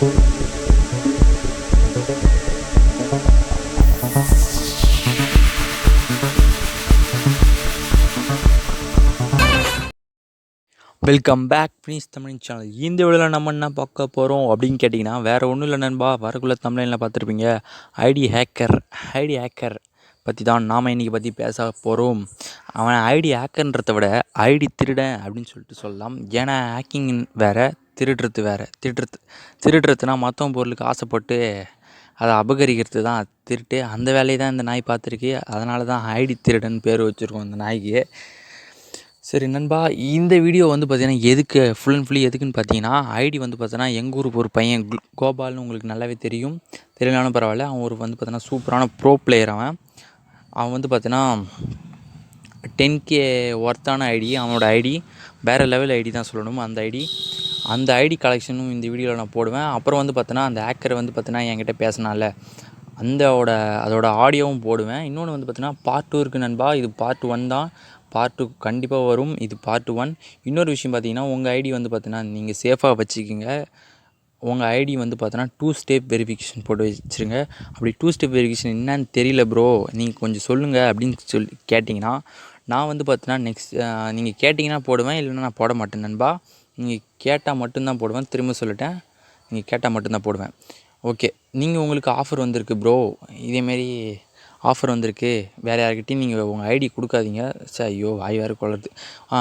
Welcome back please Tamil channel இந்த வீடியோவில் நம்ம என்ன பார்க்க போகிறோம் அப்படின்னு கேட்டிங்கன்னா வேறு ஒன்றும் இல்லை நண்பா. வரக்குள்ள தமிழில் பார்த்துருப்பீங்க. ஐடி ஹேக்கர் ஐடி ஹேக்கர் பற்றி தான் நாம் இன்றைக்கி பற்றி பேச போகிறோம் அவன் ஐடி ஹேக்கர்ன்றதை விட ஐடி திருடன் அப்படின்னு சொல்லிட்டு சொல்லலாம். ஏன்னா ஹேக்கிங் வேறு திருடுறது வேறு. திருடுறது திருடுறதுனா மற்றவங்க பொருளுக்கு ஆசைப்பட்டு அதை அபகரிக்கிறது தான். திருட்டு. அந்த வேலையை தான் இந்த நாய் பார்த்துருக்கு. அதனால தான் ஐடி திருடன் பேர் வச்சுருக்கோம் இந்த நாய்க்கு. சரி நண்பா இந்த வீடியோ வந்து பார்த்தீங்கன்னா எதுக்கு ஃபுல் அண்ட் ஃபுல்லி எதுக்குன்னு பார்த்தீங்கன்னா ஐடி வந்து பார்த்தோன்னா எங்கள் ஊருக்கு ஒரு பையன் கோபால்னு உங்களுக்கு நல்லாவே தெரியும். தெரியலனாலும் பரவாயில்ல. அவன் ஒரு வந்து பார்த்தோன்னா சூப்பரான ப்ரோ பிளேயர் அவன். அவன் வந்து பார்த்தீங்கன்னா டென் கே ஒர்த்தான ஐடி அவனோட ஐடி வேறு லெவல் ஐடி தான் சொல்லணும். அந்த ஐடி அந்த ஐடி கலெக்ஷனும் இந்த வீடியோவில் நான் போடுவேன். அப்புறம் வந்து பார்த்தோன்னா அந்த ஹேக்கர் வந்து பார்த்தோன்னா என்கிட்ட பேசினால அந்தோட அதோட ஆடியோவும் போடுவேன். இன்னொன்று வந்து பார்த்தோன்னா பார்ட் டூ இருக்குது நண்பா. இது பார்ட் ஒன் தான். பார்ட் டூ கண்டிப்பாக வரும். இது பார்ட் ஒன் இன்னொரு விஷயம் பார்த்தீங்கன்னா உங்கள் ஐடி வந்து பார்த்தோன்னா நீங்கள் சேஃபாக வச்சுக்கிங்க. உங்கள் ஐடி வந்து பார்த்தோன்னா டூ ஸ்டெப் வெரிஃபிகேஷன் போட்டு வச்சுருங்க. அப்படி டூ ஸ்டெப் வெரிஃபிகேஷன் என்னன்னு தெரியல ப்ரோ நீங்கள் கொஞ்சம் சொல்லுங்கள் அப்படின்னு சொல்லி கேட்டிங்கன்னா நான் வந்து பார்த்தோன்னா நெக்ஸ்ட் நீங்கள் கேட்டிங்கன்னா போடுவேன். இல்லைன்னா நான் போட மாட்டேன் நண்பா. நீங்கள் கேட்டால் மட்டும்தான் போடுவேன். திரும்ப சொல்லிட்டேன். நீங்கள் கேட்டால் மட்டும்தான் போடுவேன். ஓகே நீங்கள் உங்களுக்கு ஆஃபர் வந்திருக்கு ப்ரோ இதேமாரி ஆஃபர் வந்திருக்கு. வேறு யார்கிட்டையும் நீங்கள் உங்கள் ஐடி கொடுக்காதீங்க. சே ஐயோ வாய் வேறு கொள்ளுறது ஆ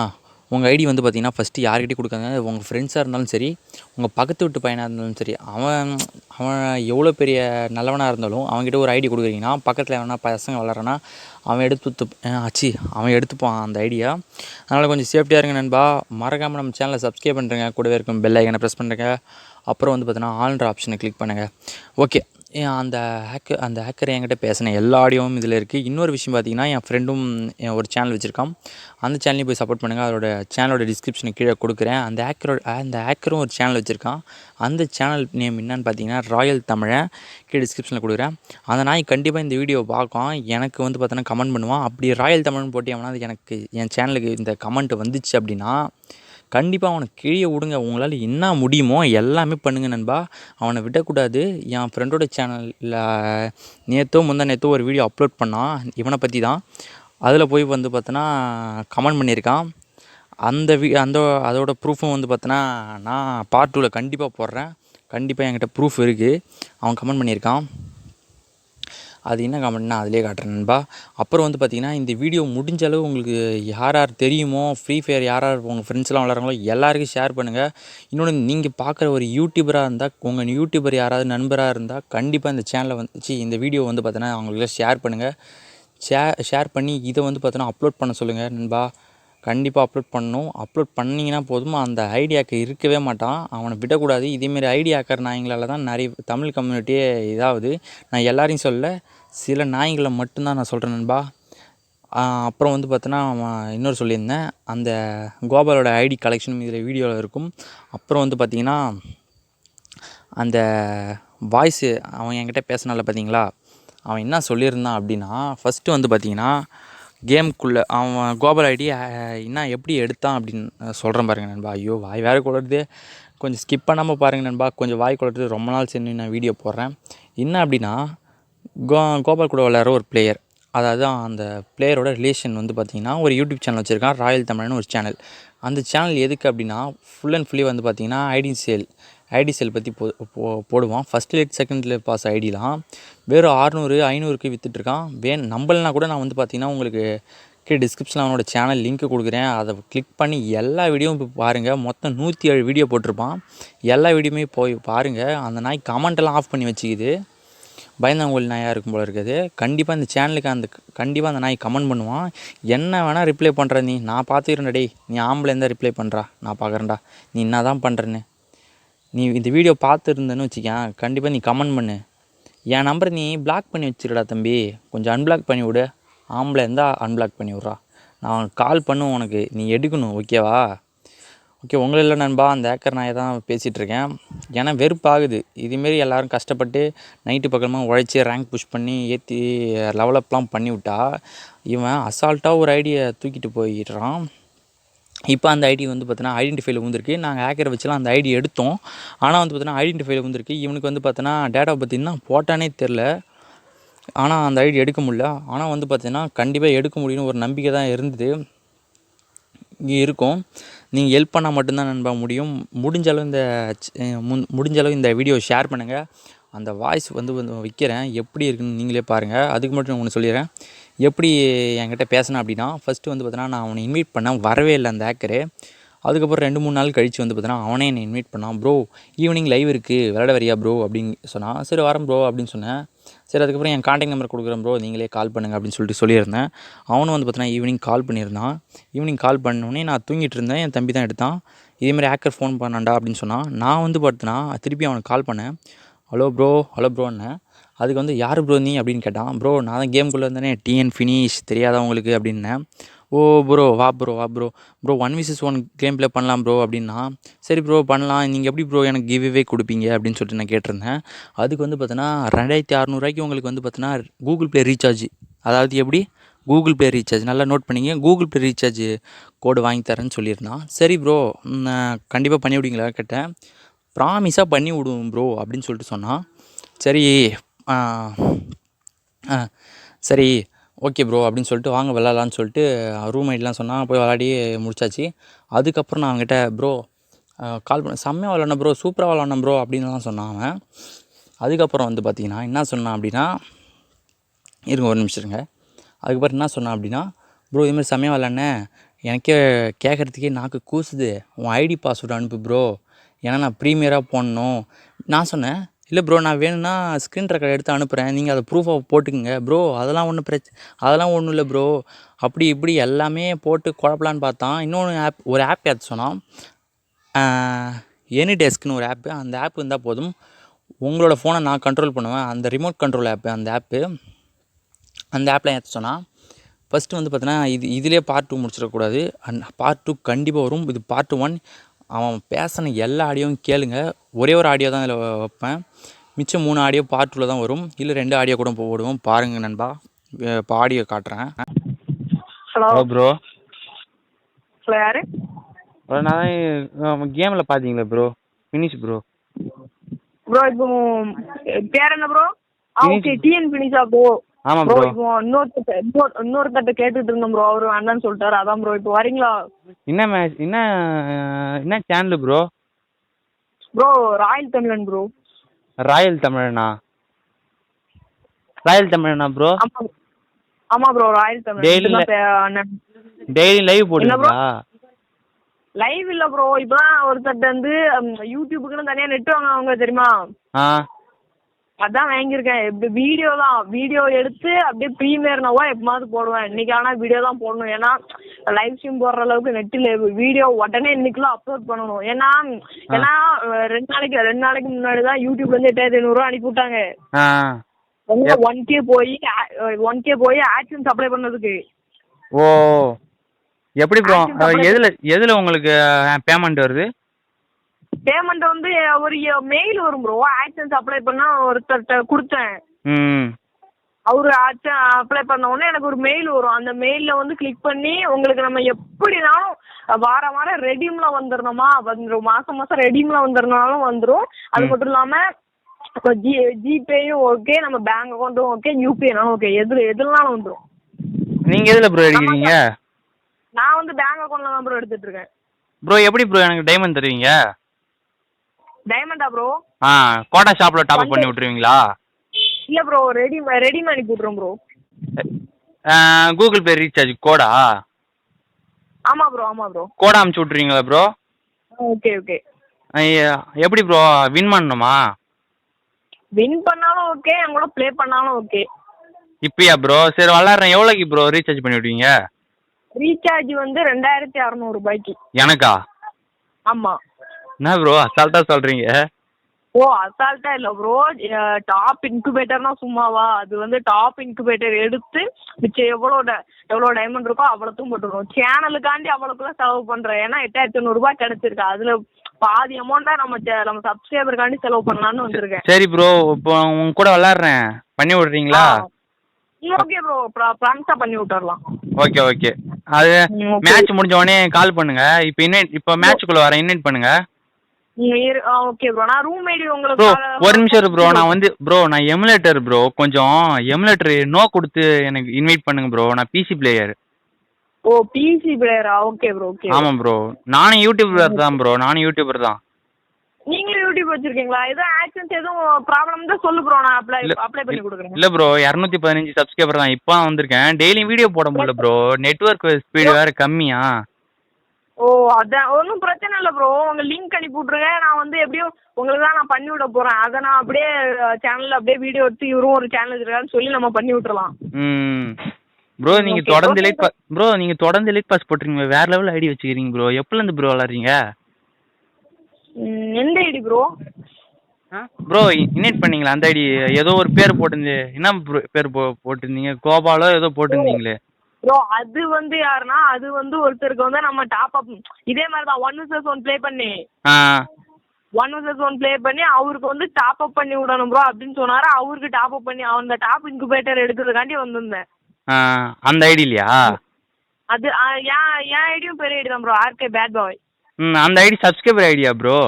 உங்கள் ஐடி வந்து பார்த்தீங்கன்னா ஃபஸ்ட்டு யார்கிட்டையும் கொடுக்காங்க உங்கள் ஃப்ரெண்ட்ஸாக இருந்தாலும் சரி உங்கள் பக்கத்து வீட்டு பையனாக இருந்தாலும் சரி அவன் அவன் எவ்வளோ பெரிய நல்லவனாக இருந்தாலும் அவன்கிட்ட ஒரு ஐடி கொடுக்குறீங்கன்னா பக்கத்தில் எவனா பசங்க வளரனா அவன் எடுத்து ஆச்சு அவன் எடுத்துப்பான் அந்த ஐடியா. அதனால் கொஞ்சம் சேஃப்டியாக இருங்க நண்பா. மறக்காமல் நம்ம சேனலை சப்ஸ்கிரைப் பண்ணுறேங்க கூடவே இருக்கும் பெல் ஐக்கனை ப்ரெஸ் பண்ணுறேங்க அப்புறம் வந்து பார்த்தீங்கன்னா ஆல்ன்ற ஆப்ஷனை கிளிக் பண்ணுங்கள் ஓகே அந்த ஹேக்கர் அந்த ஹேக்கர் என்கிட்ட பேசின எல்லா ஆடியோவும் இதில் இருக்குது இன்னொரு விஷயம் பார்த்தீங்கன்னா என் ஃப்ரெண்டும் என் ஒரு சேனல் வச்சுருக்கான். அந்த சேனலையும் போய் சப்போர்ட் பண்ணுங்கள் அதோட சேனலோட டிஸ்கிரிப்ஷனை கீழே கொடுக்குறேன். அந்த ஹேக்கரோட அந்த ஹேக்கரும் ஒரு சேனல் வச்சுருக்கான். அந்த சேனல் நேம் என்னன்னு பார்த்தீங்கன்னா ராயல் தமிழை கீழே டிஸ்கிரிப்ஷனில் கொடுக்குறேன். அந்த நாய் கண்டிப்பாக இந்த வீடியோ பார்க்கும். எனக்கு வந்து பார்த்தோன்னா கமெண்ட் பண்ணுவான். அப்படி ராயல் தமிழ்னு போட்டு எவனா எனக்கு என் சேனலுக்கு இந்த கமெண்ட் வந்துச்சு அப்படின்னா கண்டிப்பாக அவனை கீழே விடுங்க. உங்களால் என்ன முடியுமோ எல்லாமே பண்ணுங்க நண்பா. அவனை விடக்கூடாது. என் ஃப்ரெண்டோட சேனலில் நேற்றோ முந்தா நேற்றோ ஒரு வீடியோ அப்லோட் பண்ணான் இவனை பற்றி தான் அதில் போய் வந்து பார்த்தோன்னா கமெண்ட் பண்ணியிருக்கான். அந்த வீ அந்த அதோட ப்ரூஃபும் வந்து பார்த்தோன்னா நான் பார்ட் டூவில் கண்டிப்பாக போடுறேன். கண்டிப்பாக என்கிட்ட ப்ரூஃப் இருக்குது அவன் கமெண்ட் பண்ணியிருக்கான். அது என்ன கமெண்ட்னா அதிலே காட்டுறேன் நண்பா. அப்புறம் வந்து பார்த்தீங்கன்னா இந்த வீடியோ முடிஞ்ச அளவு உங்களுக்கு யார் யார் தெரியுமோ ஃப்ரீ ஃபயர் யார் யார் உங்கள் ஃப்ரெண்ட்ஸ்லாம் விளாட்றாங்களோ எல்லாருக்கும் ஷேர் பண்ணுங்கள் இன்னொன்று நீங்கள் பார்க்குற ஒரு யூடியூபராக இருந்தால் உங்கள் யூடியூபர் யாராவது நண்பராக இருந்தால் கண்டிப்பாக இந்த சேனலை வந்து இந்த வீடியோ வந்து பார்த்தோன்னா அவங்களுக்கு ஷேர் பண்ணுங்கள் ஷேர் ஷேர் பண்ணி இதை வந்து பார்த்தோன்னா அப்லோட் பண்ண சொல்லுங்கள் நண்பா. கண்டிப்பாக அப்லோட் பண்ணணும். அப்லோட் பண்ணிங்கன்னா போதும். அந்த ஐடியாக்கு இருக்கவே மாட்டான். அவனை விடக்கூடாது. இதேமாரி ஐடியாக்கர் நாய்ங்களால் தான் நிறைய தமிழ் கம்யூனிட்டியே இதாகுது நான் எல்லாரையும் சொல்ல சில நாய்களை மட்டும்தான் நான் சொல்கிறேன் நண்பா. அப்புறம் வந்து பார்த்தோன்னா அவன் இன்னொரு சொல்லியிருந்தேன். அந்த கோபாலோட ஐடி கலெக்ஷனும் இதில் வீடியோவில் இருக்கும். அப்புறம் வந்து பார்த்திங்கன்னா அந்த வாய்ஸு அவன் என்கிட்ட பேசினால பார்த்தீங்களா அவன் என்ன சொல்லியிருந்தான் அப்படின்னா ஃபஸ்ட்டு வந்து பார்த்திங்கன்னா கேம்க்குள்ளே அவன் கோபால் ஐடி என்ன எப்படி எடுத்தான் அப்படின்னு சொல்கிறேன் பாருங்கள் நண்பா. ஐயோ வாய் வேறு குளருது கொஞ்சம் ஸ்கிப் பண்ணாமல் பாருங்கள் நண்பா. கொஞ்சம் வாய் குளருது ரொம்ப நாள் சென்று நான் வீடியோ போடுறேன். என்ன அப்படின்னா கோ கோபால் கூட விளையாடுற ஒரு பிளேயர் அதாவது அந்த பிளேயரோட ரிலேஷன் வந்து பார்த்திங்கன்னா ஒரு யூடியூப் சேனல் வச்சுருக்கான் ராயல் தமிழ்னு ஒரு சேனல் அந்த சேனல் எதுக்கு அப்படின்னா ஃபுல் அண்ட் ஃபுல்லி வந்து பார்த்திங்கன்னா ஐடி சேல் ஐடி செல் பற்றி போ போடுவான். ஃபஸ்ட் லேட் செகண்ட் பாஸ் ஐடிலாம் வெறும் ஆறுநூறு ஐநூறுக்கு விற்றுட்ருக்கான் வேன் நம்பலைனா கூட நான் வந்து பார்த்தீங்கன்னா உங்களுக்கு கீழே டிஸ்கிரிப்ஷனில் அவனோட சேனல் லிங்க் கொடுக்குறேன். அதை கிளிக் பண்ணி எல்லா வீடியோவும் இப்போ பாருங்கள் மொத்தம் நூற்றி ஏழு வீடியோ போட்டிருப்பான். எல்லா வீடியோமே போய் பாருங்கள் அந்த நாய் கமெண்ட்டெல்லாம் ஆஃப் பண்ணி வச்சுக்குது. பயந்தவங்க நாயாக இருக்கும் போல இருக்குது. கண்டிப்பாக இந்த சேனலுக்கு அந்த கண்டிப்பாக அந்த நாய் கமெண்ட் பண்ணுவான். என்ன வேணால் ரிப்ளை பண்ணுற நீ. நான் பார்த்துக்கிறேன்டா டேய். நீ ஆம்பளை இருந்தால் ரிப்ளை பண்ணுறா நான் பார்க்குறேன்டா. நீ என்ன தான் பண்ணுறேன்னு நீ இந்த வீடியோ பார்த்துருந்தேன்னு வச்சுக்கேன் கண்டிப்பாக நீ கமெண்ட் பண்ணு. என் நம்பரை நீ பிளாக் பண்ணி வச்சிருடா தம்பி. கொஞ்சம் அன்பிளாக் பண்ணி விடு. ஆம்பளை இருந்தால் அன்பிளாக் பண்ணி விட்றா. நான் கால் பண்ணுவேன் உனக்கு. நீ எடுக்கணும் ஓகேவா ஓகே உங்களை இல்லை நண்பா அந்த ஏக்கர் நாயை தான் பேசிகிட்ருக்கேன் ஏன்னா வெறுப்பாகுது. இதுமாரி எல்லோரும் கஷ்டப்பட்டு நைட்டு பக்கமாக உழைச்சி ரேங்க் புஷ் பண்ணி ஏற்றி லெவலப்லாம் பண்ணி விட்டா இவன் அசால்ட்டாக ஒரு ஐடியை தூக்கிட்டு போயிடுறான். இப்போ அந்த ஐடி வந்து பார்த்தீங்கன்னா ஐடென்டிஃபைல வந்திருக்கு நாங்கள் ஹேக்கரை வச்சுலாம் அந்த ஐடி எடுத்தோம். ஆனால் வந்து பார்த்தீங்கன்னா ஐடென்டிஃபைல வந்திருக்கு இவனுக்கு வந்து பார்த்தீங்கன்னா டேட்டா பார்த்தீங்கன்னா போட்டானே தெரில. ஆனால் அந்த ஐடி எடுக்க முடியல. ஆனால் வந்து பார்த்தீங்கன்னா கண்டிப்பாக எடுக்க முடியும்னு ஒரு நம்பிக்கை தான் இருந்தது. இங்கே இருக்கும். நீங்கள் ஹெல்ப் பண்ணால் மட்டும்தான் நண்பா முடியும். முடிஞ்ச அளவு இந்த முடிஞ்சளவு முன் முடிஞ்ச அளவு இந்த வீடியோ ஷேர் பண்ணுங்கள் அந்த வாய்ஸ் வந்து வந்து வைக்கிறேன். எப்படி இருக்குன்னு நீங்களே பாருங்கள் அதுக்கு மட்டும் ஒன்று சொல்லிடுறேன். எப்படி என்கிட்ட பேசினேன் அப்படின்னா ஃபஸ்ட்டு வந்து பார்த்தீங்கன்னா நான் அவனை இன்வைட் பண்ணேன் வரவே இல்லை அந்த ஹேக்கரு அதுக்கப்புறம் ரெண்டு மூணு நாள் கழித்து வந்து பார்த்தீங்கன்னா அவனே என்னை இன்வைட் பண்ணான். ப்ரோ ஈவினிங் லைவ் இருக்குது விளையாட வரியா ப்ரோ அப்படின்னு சொன்னான். சரி வரேன் ப்ரோ அப்படின்னு சொன்னேன். சரி அதுக்கப்புறம் என் காண்டாக்ட் நம்பர் கொடுக்குறேன் ப்ரோ நீங்களே கால் பண்ணுங்க அப்படின்னு சொல்லிட்டு சொல்லியிருந்தேன். அவனும் வந்து பார்த்தீங்கன்னா ஈவினிங் கால் பண்ணியிருந்தான். ஈவினிங் கால் பண்ணோடனே நான் தூங்கிட்டு இருந்தேன். என் தம்பி தான் எடுத்தான். இதேமாதிரி ஹேக்கர் ஃபோன் பண்ணான்டா அப்படின்னு சொன்னான். நான் வந்து பார்த்தீங்கன்னா திருப்பி அவனுக்கு கால் பண்ணேன். ஹலோ ப்ரோ ஹலோ ப்ரோன்னேன் அதுக்கு வந்து யார் ப்ரோ நீ? அப்படின்னு கேட்டான். ப்ரோ நான் தான் கேம்குள்ளே இருந்தேனே. டிஎன் ஃபினிஷ் தெரியாதா உங்களுக்கு? அப்படின்னேன் ஓ ப்ரோ வா ப்ரோ வா bro bro one versus one game play பண்ணலாம் ப்ரோ அப்படின்னா சரி ப்ரோ பண்ணலாம். நீங்கள் எப்படி ப்ரோ எனக்கு கிவ்வே கொடுப்பீங்க? அப்படின்னு சொல்லிட்டு நான் கேட்டிருந்தேன். அதுக்கு வந்து பார்த்தீங்கன்னா ரெண்டாயிரத்தி அறநூறுவாய்க்கு உங்களுக்கு வந்து பார்த்தீங்கன்னா கூகுள் ப்ளே ரீசார்ஜ் அதாவது எப்படி? கூகுள் ப்ளே ரீசார்ஜ் நல்லா நோட் பண்ணிங்க. கூகுள் ப்ளே ரீசார்ஜ் கோடு வாங்கி தரேன்னு சொல்லியிருந்தான். சரி ப்ரோ கண்டிப்பாக பண்ணி விடுவீங்களா? கேட்டேன். ப்ராமிஸாக பண்ணி விடுவோம் ப்ரோ அப்படின்னு சொல்லிட்டு சொன்னான் சரி சரி ஓகே ப்ரோ அப்படின்னு சொல்லிட்டு வாங்க விளாட்லான்னு சொல்லிட்டு ரூம்மேட்லாம் சொன்னால் போய் விளாடி முடிச்சாச்சு. அதுக்கப்புறம் நான் அவங்ககிட்ட ப்ரோ கால் பண்ண செம்மையாக விளாட்னேன் ப்ரோ சூப்பராக விளாட்னேன் ப்ரோ அப்படின்லாம் சொன்னான் அவன். அதுக்கப்புறம் வந்து பார்த்தீங்கன்னா என்ன சொன்னான் அப்படின்னா இருங்க ஒரு நிமிஷம் இருங்க. அதுக்கப்புறம் என்ன சொன்னான் அப்படின்னா ப்ரோ இதுமாதிரி செம்மையாக விளாட்னேன் எனக்கே கேட்குறதுக்கே நாக்கு கூசுது. உன் ஐடி பாஸ்வேர்டு அனுப்பு ப்ரோ. ஏன்னா நான் ப்ரீமியராக போடணும். நான் சொன்னேன் இல்லை ப்ரோ நான் வேணும்னா ஸ்க்ரீன் ரெக்கார்ட் எடுத்து அனுப்புகிறேன் நீங்கள் அதை ப்ரூஃபாக போட்டுக்கோங்க. ப்ரோ அதெல்லாம் ஒன்றும் பிரச்ச அதெல்லாம் ஒன்றும் இல்லை ப்ரோ அப்படி இப்படி எல்லாமே போட்டு குழப்பலான்னு பார்த்தான். இன்னொன்று ஆப் ஒரு ஆப் ஏற்ற சொன்னான்? எனி டெஸ்க்னு ஒரு ஆப்பு அந்த ஆப் இருந்தால் போதும். உங்களோட ஃபோனை நான் கண்ட்ரோல் பண்ணுவேன். அந்த ரிமோட் கண்ட்ரோல் ஆப்பு அந்த ஆப்பு அந்த ஆப்பில் ஏற்ற சொன்னால் ஃபஸ்ட்டு வந்து பார்த்தீங்கன்னா இது இதிலே பார்ட் டூ முடிச்சிடக்கூடாது. அண்ட் பார்ட் டூ கண்டிப்பாக வரும். இது பார்ட் ஒன் அவன் பேசின எல்லா ஆடியோவும் கேளுங்க. ஒரே ஒரு ஆடியோ தான் இதில் வைப்பேன். மிச்சம் மூணு ஆடியோ பார்ட் டூவில் தான் வரும். இல்லை ரெண்டு ஆடியோ கூட போடுவோம். பாருங்கள் நண்பா. இப்போ ஆடியோ காட்டுறேன். ஹலோ ஹலோ ப்ரோ ஹலோ யாரு? நான் கேமில் பார்த்தீங்களா ப்ரோ ஃபினிஷ் ப்ரோ ப்ரோ இப்போ பேர் என்ன ப்ரோ. ஓகே டிஎன் ஃபினிஷா ப்ரோ ஆமாம் ப்ரோ இப்போ இன்னொரு இன்னொருத்தட்ட கேட்டுட்டு இருந்தோம் ப்ரோ அவரு அண்ணன் சொல்லிட்டாரு. அதான் ப்ரோ இப்போ வரீங்களா? என்ன மேட்ச் என்ன என்ன channel bro bro royal Tamilan bro royal தமிழனா ராயல் தமிழனா ப்ரோ ஆமா ஆமா bro royal Tamilan daily live போடுவீங்களா? லைவ் இல்ல ப்ரோ இப்பதான் ஒருத்தட்ட வந்து யூடியூபுக்குன்னு தனியா நெட் வாங்குவாங்க தெரியுமா? ஆ. அதான் வாங்கியிருக்கேன். இப்படி வீடியோ தான். வீடியோ எடுத்து அப்படியே ப்ரீமியர்னாவா எப்பமாவது போடுவேன். இன்னைக்கு ஆனால் வீடியோ தான் போடணும். ஏன்னா லைவ் ஸ்ட்ரீம் போடுற அளவுக்கு நெட் இல்லை வீடியோ உடனே இன்னைக்குள்ள அப்லோட் பண்ணணும். ஏன்னா ஏன்னா ரெண்டு நாளைக்கு ரெண்டு நாளைக்கு முன்னாடி தான் யூடியூப்ல இருந்து எட்டாயிரத்தி ஐநூறுரூவா அனுப்பி விட்டாங்க. ஒன் கே போய் ஒன் கே போய் ஆக்ஷன் அப்ளை பண்ணதுக்கு. ஓ. எப்படி ப்ரோ எதில் எதில் உங்களுக்கு பேமெண்ட் வருது? பேமெண்ட் வந்து ஒரு மெயில் வரும் ப்ரோ ஆக்ஷன்ஸ் அப்ளை பண்ணா ஒருத்தர்கிட்ட கொடுத்தேன். அவரு அப்ளை பண்ண உடனே எனக்கு ஒரு மெயில் வரும். அந்த மெயில்ல வந்து கிளிக் பண்ணி உங்களுக்கு நம்ம எப்படினாலும் வாரம் வாரம் ரெடீம்ல வந்துடணுமா வந்துடும் மாசம் மாசம் ரெடீம்ல வந்துடனாலும் வந்துடும் அது மட்டும் இல்லாம இப்போ ஜி ஜிபேயும் ஓகே நம்ம பேங்க் அக்கௌண்ட்டும் ஓகே யூபிஐனாலும் ஓகே எது எதுனாலும் வந்துடும் நீங்கள் எதில் ப்ரோ எடுக்கிறீங்க? நான் வந்து பேங்க் அக்கௌண்ட்ல தான் ப்ரோ எடுத்துட்டு இருக்கேன். ப்ரோ எப்படி ப்ரோ எனக்கு டைமண்ட் தருவீங்க? டைமண்டா ப்ரோ ஆ கோட்டா ஷாப்பில் டாப் பண்ணி விட்ருவீங்களா இல்ல ப்ரோ ரெடி ரெடிமே அனுப்பி விட்றோம் ப்ரோ கூகுள் பே ரீசார்ஜ் கோடா? ஆமா ப்ரோ ஆமா ப்ரோ கோடா அமுச்சு விட்ருவீங்களா ப்ரோ ஓகே ஓகே எப்படி ப்ரோ வின் பண்ணணுமா? வின் பண்ணாலும் ஓகே என் கூட ப்ளே பண்ணாலும் ஓகே இப்பயா ப்ரோ சரி விளாட்றேன். எவ்வளோக்கு ப்ரோ ரீசார்ஜ் பண்ணி விடுவீங்க ரீசார்ஜ் வந்து ரெண்டாயிரத்தி அறநூறு ரூபாய்க்கு. எனக்கா? ஆமா. என்ன ப்ரோ அசால்ட்டாக சொல்கிறீங்க ஓ அசால்ட்டா இல்ல ப்ரோ டாப் இன்குபேட்டர்னா சும்மாவா? அது வந்து டாப் இன்குபேட்டர் எடுத்து மிச்சம் எவ்வளோ எவ்வளோ டைமண்ட் இருக்கோ அவ்வளோத்தும் போட்டுருவோம் சேனலுக்காண்டி அவ்வளோக்குலாம் செலவு பண்றேன். ஏன்னா எட்டாயிரத்தி ஐநூறுரூபா கிடைச்சிருக்கு. அதுல பாதி அமௌண்ட்டா நம்ம சே- நம்ம சப்ஸ்கிரைபருக்காண்டி செலவு பண்ணலாம்னு வந்திருக்கேன். சரி ப்ரோ இப்போ உங்க கூட விளாட்றேன் பண்ணி விட்றீங்களா? ஓகே ப்ரோ ப்ராங்ஸா பண்ணி விட்டுறலாம். ஓகே ஓகே அது. மேட்ச் முடிஞ்ச உடனே கால் பண்ணுங்க. இப்போ இன்வைட் இப்போ மேட்ச்சுக்குள்ள வரேன். இன்வைட் பண்ணுங்க. ஓகே ப்ரோ நான் ரூம் ஐடி உங்களுக்கு ஒரு நிமிஷம் ப்ரோ நான் வந்து ப்ரோ நான் எமுலேட்டர் ப்ரோ கொஞ்சம் எமுலேட்டர் நோ கொடுத்து எனக்கு இன்வைட் பண்ணுங்க ப்ரோ நான் பிசி பிளேயர் ஓ பிசி பிளேயரா ஓகே ப்ரோ ஓகே ஆமாம் ப்ரோ நானும் யூடியூபர் தான் ப்ரோ நானும் யூடியூபர் தான். நீங்களும் யூடியூப் வச்சிருக்கீங்களா? எதுவும் ஆக்சன்ஸ் எதுவும் ப்ராப்ளம் தான் சொல்லு ப்ரோ நான் அப்ளை அப்ளை பண்ணி கொடுக்குறேன். இல்லை ப்ரோ இரநூத்தி பதினஞ்சு சப்ஸ்கிரைபர் தான். இப்போ வந்திருக்கேன். டெய்லியும் வீடியோ போட முடியல ப்ரோ நெட்ஒர்க் ஸ்பீடு வேறு கம்மியா. ஓ அதான். ஒன்றும் பிரச்சனை இல்லை ப்ரோ உங்க லிங்க் அனுப்பி விட்ருங்க நான் வந்து எப்படியும் உங்களுக்கு தான் நான் பண்ணி விட போகிறேன் அதை நான் அப்படியே சேனலில் அப்படியே வீடியோ எடுத்து இவரும் ஒரு சேனல் வச்சிருக்காருன்னு சொல்லி நம்ம பண்ணி விட்டுறலாம். ம். ப்ரோ நீங்கள் தொடர்ந்து லைட் பாஸ் ப்ரோ நீங்கள் தொடர்ந்து லைட் பாஸ் போட்டுருங்க வேற லெவல் ஐடி வச்சுக்கிறீங்க ப்ரோ எப்போலேருந்து ப்ரோ விளாட்றீங்க? எந்த ஐடி ப்ரோ ப்ரோ இன்வைட் பண்ணீங்களா? அந்த ஐடி ஏதோ ஒரு பேர் போட்டிருந்து என்ன bro பேர் போ போட்டிருந்தீங்க? கோபாலோ ஏதோ போட்டிருந்தீங்களே? ப்ரோ அது வந்து யாருன்னா அது வந்து ஒருத்தருக்கு வந்து நம்ம டாப் அப் இதே மாதிரி தான் ஒன் விசஸ் ஒன் ப்ளே பண்ணி ஒன் விசஸ் ஒன் ப்ளே பண்ணி அவருக்கு வந்து டாப் அப் பண்ணி விடணும் ப்ரோ அப்படின்னு சொன்னாரு. அவருக்கு டாப் அப் பண்ணி அந்த டாப் இன்குபேட்டர் எடுக்கிறதுக்காண்டி வந்திருந்தேன். அந்த ஐடிலையா அது ஆ, என் என் ஐடியும் பெரிய ஐடி தான் ப்ரோ ஆர்கே பேட் பாய் ம் அந்த ஐடி சப்ஸ்கிரைபர் ஐடியா ப்ரோ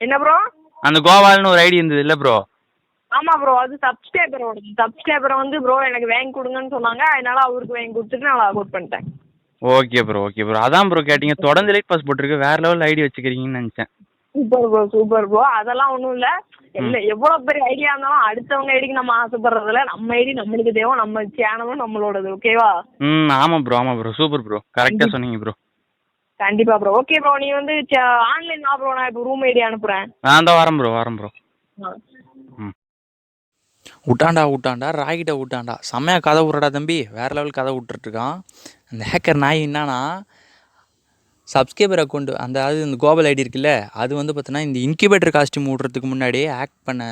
என்ன ப்ரோ அந்த கோபால்னு ஒரு ஐடி இருந்தது இல்லை ப்ரோ ஆமா ப்ரோ அது சப்ஸ்கிரைபரோட சப்ஸ்கிரைபரை வந்து ப்ரோ எனக்கு வாங்கி கொடுங்கன்னு சொன்னாங்க. அதனால அவருக்கு வாங்கி கொடுத்துட்டு நான் அவுட் பண்ணிட்டேன். ஓகே ப்ரோ ஓகே ப்ரோ அதான் ப்ரோ கேட்டீங்க. தொடர்ந்து லைட் பாஸ் போட்டிருக்கு. வேற லெவல் ஐடி வச்சுக்கிறீங்கன்னு நினச்சேன். சூப்பர் ப்ரோ சூப்பர் ப்ரோ அதெல்லாம் ஒன்றும் இல்லை. இல்லை எவ்வளோ பெரிய ஐடியா இருந்தாலும் அடுத்தவங்க ஐடிக்கு நம்ம ஆசைப்படுறதில்ல. நம்ம ஐடி நம்மளுக்கு தேவை நம்ம சேனலும் நம்மளோடது ஓகேவா ம் ஆமாம் ப்ரோ ஆமாம் ப்ரோ சூப்பர் ப்ரோ கரெக்டாக சொன்னீங்க ப்ரோ கண்டிப்பா ப்ரோ ஓகே ப்ரோ நீ வந்து ஆன்லைன் ப்ரோ நான் இப்போ ரூம் ஐடி அனுப்புறேன். நான் தான் வரேன் ப்ரோ வரேன் ப்ரோ. விட்டாண்டா விட்டாண்டா ராகிட்ட விட்டாண்டா செம்மையாக கதை விட்றடா தம்பி. வேறு லெவல் கதை விட்டுட்ருக்கான். அந்த ஹேக்கர் நாய் என்னன்னா சப்ஸ்கிரைபர் அக்கௌண்ட் அந்த அது இந்த கோபல் ஐடி இருக்குல்ல அது வந்து பார்த்தோன்னா இந்த இன்குபேட்டர் காஸ்ட்யூம் விட்றதுக்கு முன்னாடியே ஆக்ட் பண்ண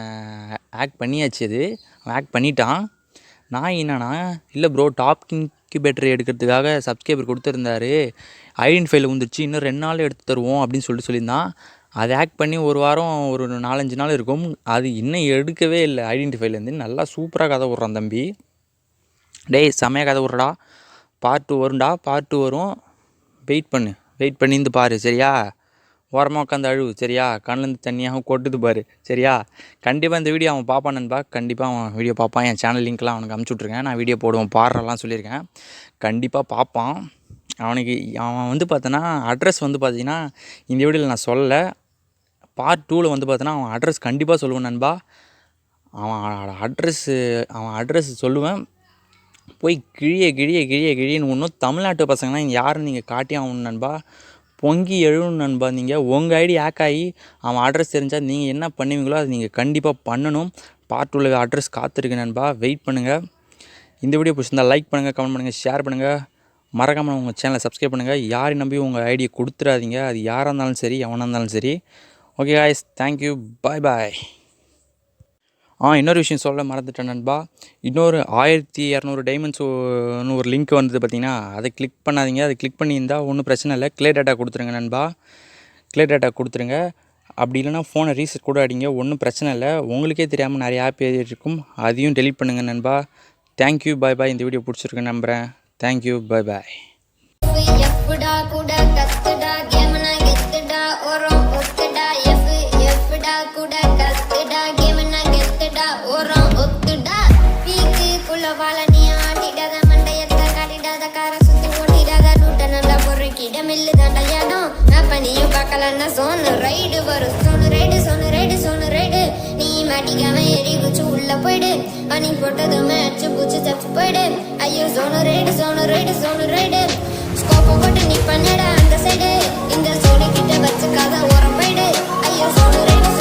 ஆக்ட் பண்ணியாச்சு அது. ஆக்ட் பண்ணிட்டான். நான் என்னன்னா இல்லை ப்ரோ டாப் இன்குபேட்டர் எடுக்கிறதுக்காக சப்ஸ்கிரைபர் கொடுத்துருந்தாரு. ஐடென்டிஃபைல வந்துருச்சு இன்னும் ரெண்டு நாள் எடுத்து தருவோம் அப்படின்னு சொல்லிட்டு சொல்லியிருந்தான். அதை ஆக்ட் பண்ணி ஒரு வாரம் ஒரு நாலஞ்சு நாள் இருக்கும். அது இன்னும் எடுக்கவே இல்லை. ஐடென்டிஃபைலேருந்து நல்லா சூப்பராக கதை விட்றான் தம்பி. டேய் செமையாக கதை விட்றடா பார்ட் டூ வரும்டா. பார்ட் டூ வரும். வெயிட் பண்ணு. வெயிட் பண்ணியிருந்து பாரு சரியா? ஓரமாக உட்காந்து அழுவு சரியா? கண்ணிலேருந்து தண்ணியாக கொட்டுது பாரு சரியா? கண்டிப்பாக இந்த வீடியோ அவன் பார்ப்பான் நண்பா. கண்டிப்பாக அவன் வீடியோ பார்ப்பான் என் சேனல் லிங்க்லாம் அவனுக்கு அமுச்சு விட்ருக்கேன் நான் வீடியோ போடுவேன் பாடுறலாம் சொல்லியிருக்கேன். கண்டிப்பாக பார்ப்பான் அவனுக்கு அவன் வந்து பார்த்தோன்னா அட்ரஸ் வந்து பார்த்தீங்கன்னா இந்த வீடியோவில் நான் சொல்லலை. பார்ட் டூவில் வந்து பார்த்தோன்னா அவன் அட்ரஸ் கண்டிப்பாக சொல்லுவேன் நண்பா. அவன் அட்ரஸ்ஸு அவன் அட்ரஸ் சொல்லுவேன். போய் கிழிய கிழிய கிழிய கிழியன்னு ஒன்றும் தமிழ்நாட்டு பசங்களாம் இங்கே யாருன்னு நீங்கள் காட்டி ஆகணும் நண்பா. பொங்கி எழுணும் நண்பா நீங்கள் உங்கள் ஐடி ஹேக் ஆகி அவன் அட்ரஸ் தெரிஞ்சால் நீங்கள் என்ன பண்ணுவீங்களோ அதை நீங்கள் கண்டிப்பாக பண்ணணும். பார்ட் உள்ள அட்ரஸ் காத்திருக்கு நண்பா. வெயிட் பண்ணுங்கள் இந்த வீடியோ பிடிச்சிருந்தா லைக் பண்ணுங்கள் கமெண்ட் பண்ணுங்கள் ஷேர் பண்ணுங்கள் மறக்காமல் உங்கள் சேனலை சப்ஸ்கிரைப் பண்ணுங்கள் யாரையும் நம்பி உங்கள் ஐடியை கொடுத்துடாதீங்க. அது யாராக இருந்தாலும் சரி எவனாக இருந்தாலும் சரி. Okay guys thank you bye bye ஆ இன்னொரு விஷயம் சொல்ல மறந்துட்டேன் நண்பா. இன்னொரு ஆயிரத்தி இரநூறு டைமண்ட்ஸ்னு ஒரு லிங்க் வந்தது பார்த்தீங்கன்னா அதை கிளிக் பண்ணாதீங்க. அதை கிளிக் பண்ணியிருந்தால் ஒன்றும் பிரச்சனை இல்லை. கிளியர் டேட்டா கொடுத்துருங்க நண்பா. க்ளே டேட்டா கொடுத்துருங்க. அப்படி இல்லைனா ஃபோனை ரீசெட் கூட அடிங்க. ஒன்றும் பிரச்சனை இல்லை. உங்களுக்கே தெரியாமல் நிறைய ஆப் இருக்கும். அதையும் டெலிட் பண்ணுங்கள் நண்பா. தேங்க்யூ பாய் பாய் இந்த வீடியோ பிடிச்சிருக்கு நம்புகிறேன் தேங்க்யூ பாய் பாய் உள்ள போயிடு. அணி போட்டது மேட்ச் பூச்சி தப்பு போயிடு. ஐயோ Sonu ride Sonu ride Sonu ride ஸ்கோப்பை போட்டு நீ பண்ணடா அந்த சைடு இந்த சோனி கிட்ட வச்சுக்காத ஓரம் போயிடு. ஐயோ சோனு ரைடு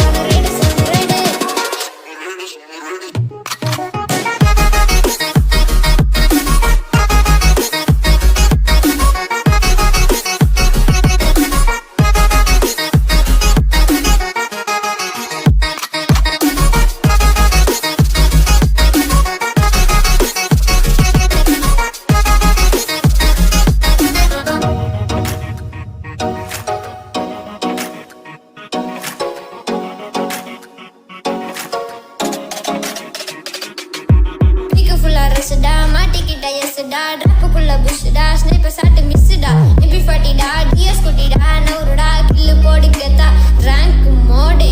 பசுடா மாட்டிக்கிட்ட எஸ்டா ட்ராப்புக்குள்ள புஷ்டா ஸ்னைப்பர் சாட்டு மிஸ்டா. இப்படி ஃபாட்டிடா டிஎஸ் குட்டிடா நூறுடா கில்லு போடி கெத்தா ரேங்க் மோடே